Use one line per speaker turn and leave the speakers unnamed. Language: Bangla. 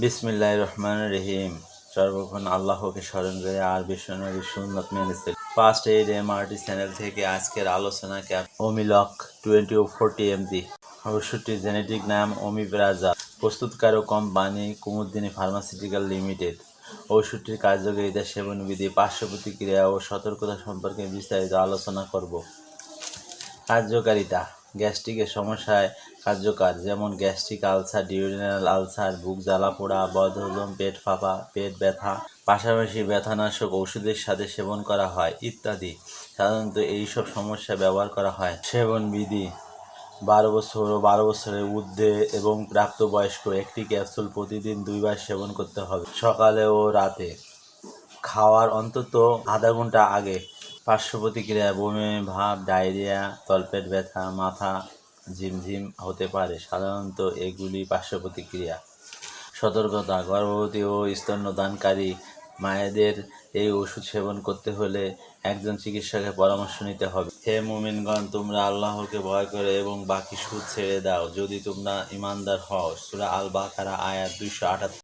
বিসমিল্লাহ রহমান রহিম। সর্বক্ষণ আল্লাহকে স্মরণ করে আর বিশ্বনবী সুন্নত মেনেছে ফার্স্ট এইড এমআরটি চ্যানেল থেকে আজকের আলোচনা ক্যাপ ওমিলক টোয়েন্টি ও ফোরটি এমজি ওষুধটির জেনেটিক নাম ওমিপ্রাজা প্রস্তুতকারক কোম্পানি কুমুদ্দিনী ফার্মাসিউটিক্যাল লিমিটেড ওষুধটির কার্যকারিতা, সেবনবিধি পার্শ্ব প্রতিক্রিয়া ও সতর্কতা সম্পর্কে বিস্তারিত আলোচনা করব। কার্যকারিতা। গ্যাস্ট্রিকের সমস্যায় কার্যকর, যেমন গ্যাস্ট্রিক আলসার, ডিউরিনাল আলসার, বুক জ্বালা পোড়া, বদহজম, পেট ফাঁপা, পেট ব্যথা, পাশাপাশি ব্যথানাশক ওষুধের সাথে সেবন করা হয় ইত্যাদি। সাধারণত এইসব সমস্যা ব্যবহার করা হয়। সেবন বিধি বারো বছর ও বারো বছরের ঊর্ধ্বে এবং প্রাপ্তবয়স্ক একটি ক্যাপসুল প্রতিদিন দুইবার সেবন করতে হবে। সকালে ও রাতে। খাওয়ার অন্তত আধা ঘণ্টা আগে পার্শ্ব প্রতিক্রিয়া বমি, ভাব, ডায়রিয়া, তলপেট ব্যথা, মাথা ঝিমঝিম হতে পারে। সাধারণত এগুলি পার্শ্ব প্রতিক্রিয়া সতর্কতা, গর্ভবতী ও স্তন্যদানকারী মায়েদের এই ওষুধ সেবন করতে হলে একজন চিকিৎসকের পরামর্শ নিতে হবে। হে মুমিনগণ, তোমরা আল্লাহকে ভয় করে এবং বাকি সুদ ছেড়ে দাও। যদি তোমরা ইমানদার হও, সুরা আল বাকারা আয়াত দুইশো আটাত্তর।